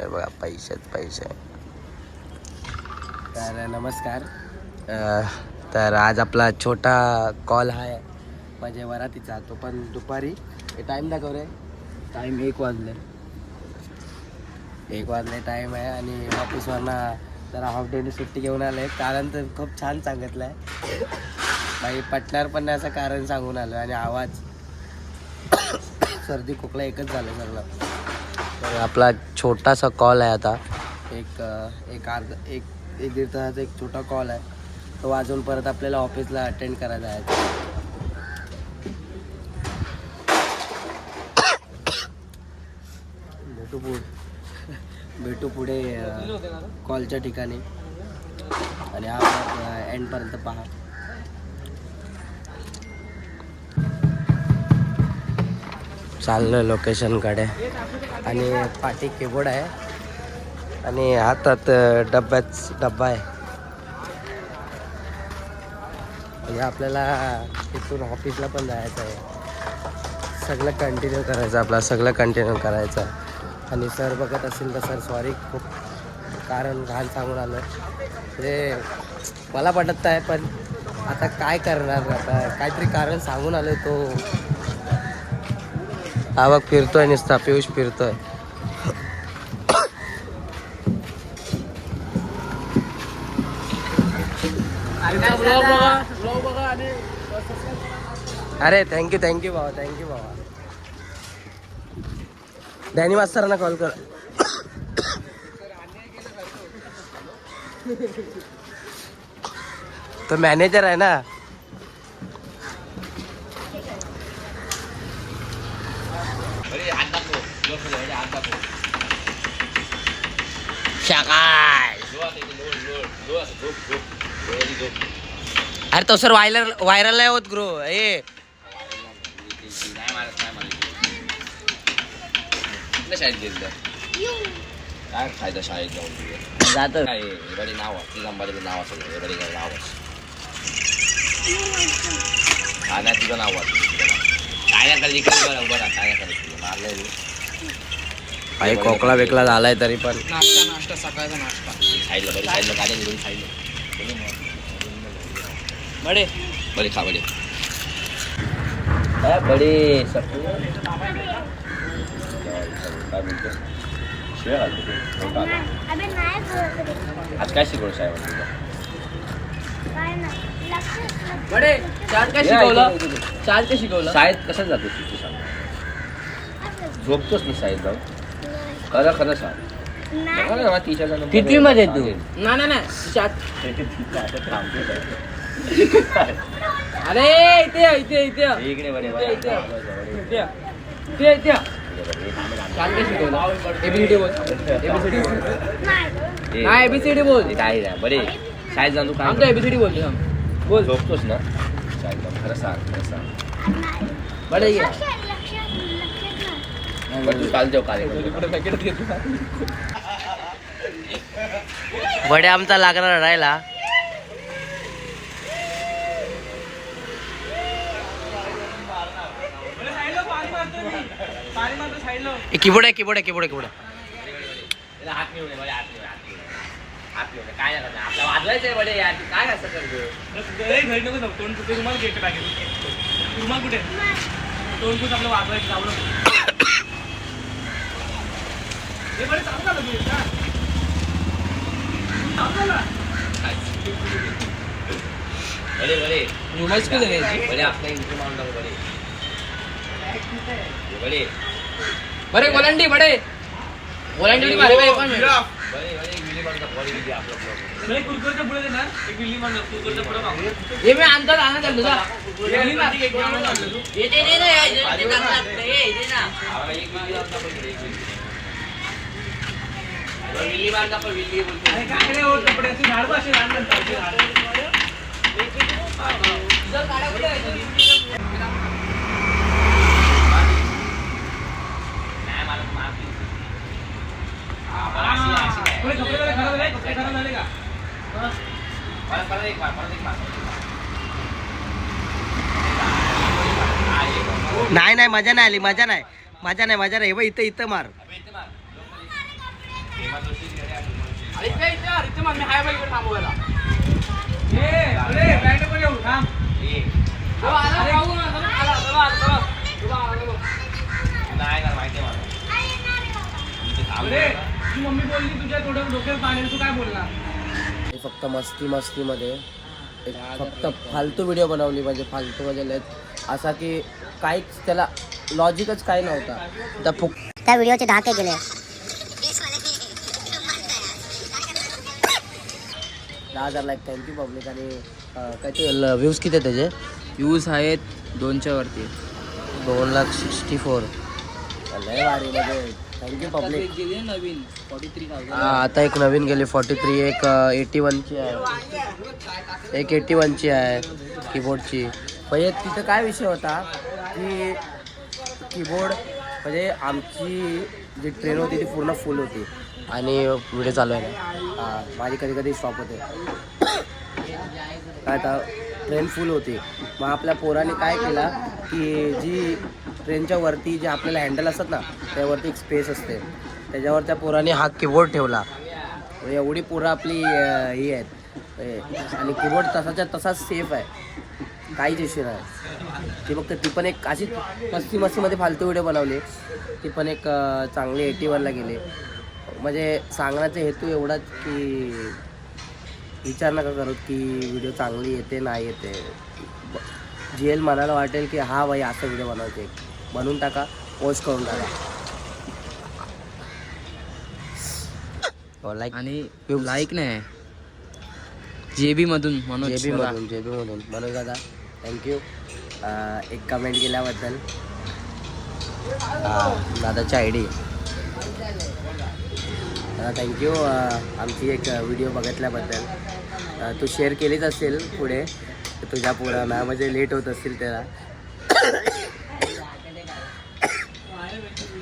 हे बघा पैसेच पैसे. तर नमस्कार. तर आज आपला छोटा कॉल आहे. म्हणजे वरातीचा तो पण दुपारी. टाईम दाखव रे. टाईम एक वाजले. एक वाजले टाईम आहे आणि ऑफिसवरनं जरा हाफ डेनी सुट्टी घेऊन आलं. आहे कारण तर खूप छान सांगितलं आहे बाई पटणार पण नाही असं कारण सांगून आलं. आणि आवाज सर्दी खोकला एकच झालं सगळं. तर आपला छोटासा कॉल आहे आता. एक एक अर्ध एक एक दीड तासाचा एक छोटा कॉल आहे. तो वाजवून परत आपल्याला ऑफिसला अटेंड करायचा आहे भेटू पुढे. भेटू पुढे कॉलच्या ठिकाणी. आणि हा एंडपर्यंत पहा. चाललं लोकेशनकडे आणि पाठी कीबोर्ड आहे. आणि हातात डब्याच डब्बा आहे. म्हणजे आपल्याला तिथून ऑफिसला पण जायचं आहे. सगळं कंटिन्यू करायचं आपला सगळं कंटिन्यू करायचं आणि सर बघत असेल तर सर सॉरी खूप कारण घाण सांगून आलं म्हणजे मला पटत आहे पण आता काय करणार आता? काहीतरी कारण सांगून आलं तो. आवक फिरतोय नुसता पियुष फिरतोय. अरे थँक्यू थँक्यू बाबा थँक्यू बाबा डॅनी मास्तरांना कॉल कर. तो मॅनेजर आहे ना? शाकाय अरे तो सर व्हायरल व्हायरल नाही होत ग्रो. ए. काय फायदा शाळेत जाऊन जात. काय एवढे नाव ती नंबरचं नाव असेल एवढे काय नाव हा नाही तुझं नाव. वाच काय नाही कधी इकडे बरं राहा. काय नाही करत तुझं भाई खोकला बिकला झालाय तरी पण नाश्ता नाश्ता सकाळचा नाश्ता बडे खा बडे. हो. आज काय शिकवलं साहेब बडे काय शिकवलं काय शिकवलं शाळेत कसं जातो तू सांग असं. झोपतोच ना शाळेत नाही. खरं खरं सांग नाही. ना, कितवी. मध्ये तू? चार्ट आता थांबतोय काय. अरे इथे ये, इथे ये, इथे ये. इथे, इथे. बरे इथे ये. इथे ये, इथे ये. काय शिकवलं एबीसीडी बोल एबीसीडी बोल नाही. नाही एबीसीडी बोल काय नाही बरे शाळेत जाऊन तू काय आमचं एबीसीडी बोलतो थांब. बोल झोपतोस ना शाळेत जाऊन खरं सांग खरं सांग नाही. बडे ये लक्ष- लक्ष- लक्षात नाही. बरं तू काल जेव कार्यक्रम पुढे पॅकेट घेतो वडे आमचा लागणार राहिला. कीबोर्ड आहे कीबोर्ड आहे कीबोर्ड आहे कीबोर्ड आहे. बरे बरे बरे आपला इंटरव्ह्यू बरे बरे बरे गोलंडी बडे गोलंडी मारे बाई पण बरे बरे विली पुढे ना हे आणा मार एक बिल्ली मार चाललो तू आम्हाला एक विली मारून टाकू इकडे, नाही, परत एक परत एक नाही नाही मजा नाही आली मजा नाही. मजा नाही मजा नाही. हे इथं इथं मार. फक्त मस्ती मस्तीमध्ये एक फक्त फालतू व्हिडिओ बनवली म्हणजे फालतू म्हणजे लय. असा की काहीच त्याला लॉजिकच काय नव्हता. त्या फुक त्या व्हिडिओचे दहा के गेले दहा हजार लाईक थँक्यू पब्लिक आणि अं, काय ते व्ह्यूज किती आहे त्याचे? व्ह्यूज आहेत दोनच्या वरती. दोन लाख सिक्स्टी फोर लय भारी म्हणजे थँक्यू पब्लिक नवीन फॉर्टी थ्री आता एक नवीन गेली फॉर्टी थ्री एक एटी वनची आहे. एक एटी वनची आहे कीबोर्डची म्हणजे तिथं काय विषय होता की कीबोर्ड म्हणजे आमची जी ट्रेन होती ती पूर्ण फुल होती. आणि व्हिडिओ चालू आहे. हां माझी कधी कधी स्टॉप होते. काय आता ट्रेन फुल होती. मग आपल्या पोराने काय केला की जी ट्रेनच्या वरती जे आपल्याला हँडल असतात ना त्यावरती एक स्पेस असते. त्याच्यावर त्या पोराने हा कीबोर्ड ठेवला. म्हणजे एवढी पोरं आपली ही आहेत. आणि कीबोर्ड तसाच्या तसाच सेफ आहे. काहीच इश्यू नाही. ती फक्त ती पण एक अशी मस्ती मस्तीमध्ये फालतू व्हिडिओ बनवले. ती पण एक चांगली एटी वनला गेले. म्हणजे सांगण्याचा हेतू एवढाच की विचार नका करू की व्हिडिओ चांगली येते नाही येते. जी एल मनाला वाटेल की हा भाई असं व्हिडिओ बनवते. बनवून टाका पोस्ट करून टाका. लाईक आणि लाईक नाही. जेबी मधून मनोज जेबी बोला. मधून जेबी मधून. मनोज दादा थँक्यू एक कमेंट केल्याबद्दल. हा, दादाची आय डी थँक्यू आमची एक व्हिडिओ बघितल्याबद्दल तू शेअर केलीच असेल पुढे तुझ्या पोरांना म्हणजे लेट होत असतील त्याला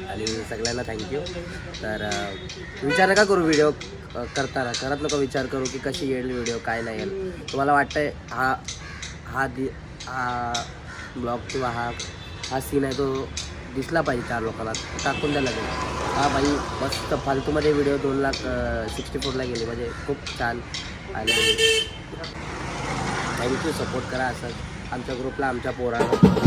आणि सगळ्यांना थँक्यू तर विचार नका करू व्हिडिओ करताना करत नको विचार करू की कशी येईल व्हिडिओ काय नाही येईल तुम्हाला वाटतंय हा हा दि हा ब्लॉग किंवा हा हा सीन आहे तो दिसला पाहिजे चार लोकांना टाकून द्यायला लागेल. हा बाई मस्त फालतूमध्ये व्हिडिओ दोन लाख सिक्स्टी फोरला गेले. म्हणजे खूप छान. आणि थँक्यू सपोर्ट करा असं. आमच्या ग्रुपला आमच्या पोरांना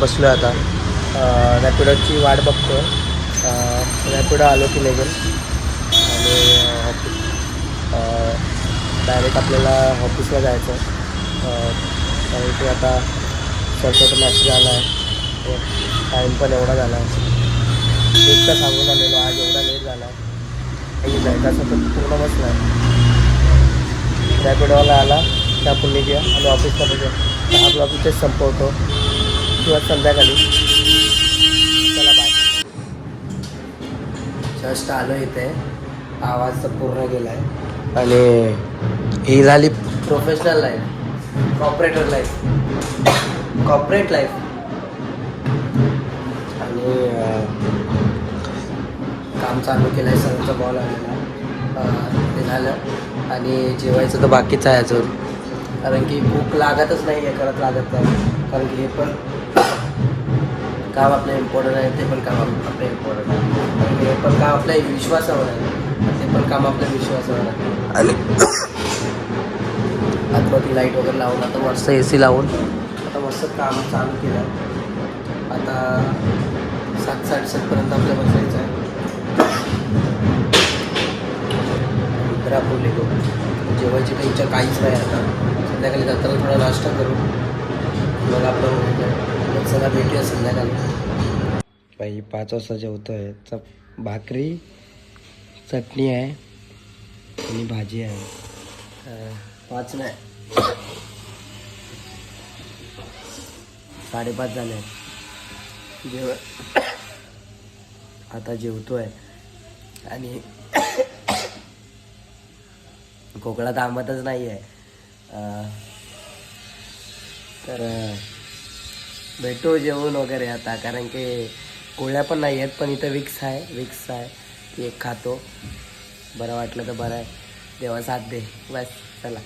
बसलो आहे आता. रॅपिडोची वाट बघतो रॅपिडो आलो की निघेल आणि डायरेक्ट आपल्याला ऑफिसला जायचं कारण की आता सरसोचा मॅसेज आला आहे टाईम पण एवढा झाला आहे एक तर सांगून आलेलो आज एवढा लेट झाला आहे काही जायचं असं तर पूर्ण बसला आहे रॅपिडोला आला त्या आपण निघूया आणि ऑफिसला बघूया. आपलं ऑफिसच संपवतो. किंवा संध्याकाळी. चला बाय जस्ट आलो इथे. आवाज तर पूर्ण गेला आहे आणि ही झाली professional life corporate life corporate life आणि काम चालू केलं आहे सरांचा बॉल आलेला. ते झालं. आणि जेवायचं तर बाकीच आहे अजून. कारण की भूक लागतच नाही आहे करत लागत नाही. कारण की हे पण काम आपलं इम्पॉर्टंट आहे ते पण काम आप- आपलं इम्पॉर्टंट आहे. हे पण काम आपल्या विश्वासावर आहे. ते पण काम आपल्या विश्वासावर आहे. आणि आतमध्ये लाइट वगैरे लावून आता मस्त ए सी लावून आता मस्त काम चालू केलं. आता सात साडेसातपर्यंत आपल्या बसायचं आहे. आपण निघू. जेवायची काही इच्छा काहीच नाही आता. संध्याकाळी जाताना थोडा नाश्ता करू. मग आपण सगळा भेटूया संध्याकाळी. बाई पाच वाजता जेवतो आहे. चप भाकरी चटणी आहे आणि भाजी आहे. पाच नाही. साडेपाच झाले. जेव आता जेवतोय. आणि खोकला थांबतच नाही आहे तर भेटू जेवून वगैरे आता कारण की कोळ्या पण नाही आहेत पण इथं विक्स आहे विक्स आहे. ती एक खातो. बरं वाटलं तर बरं आहे. देवा साथ दे. बस चला.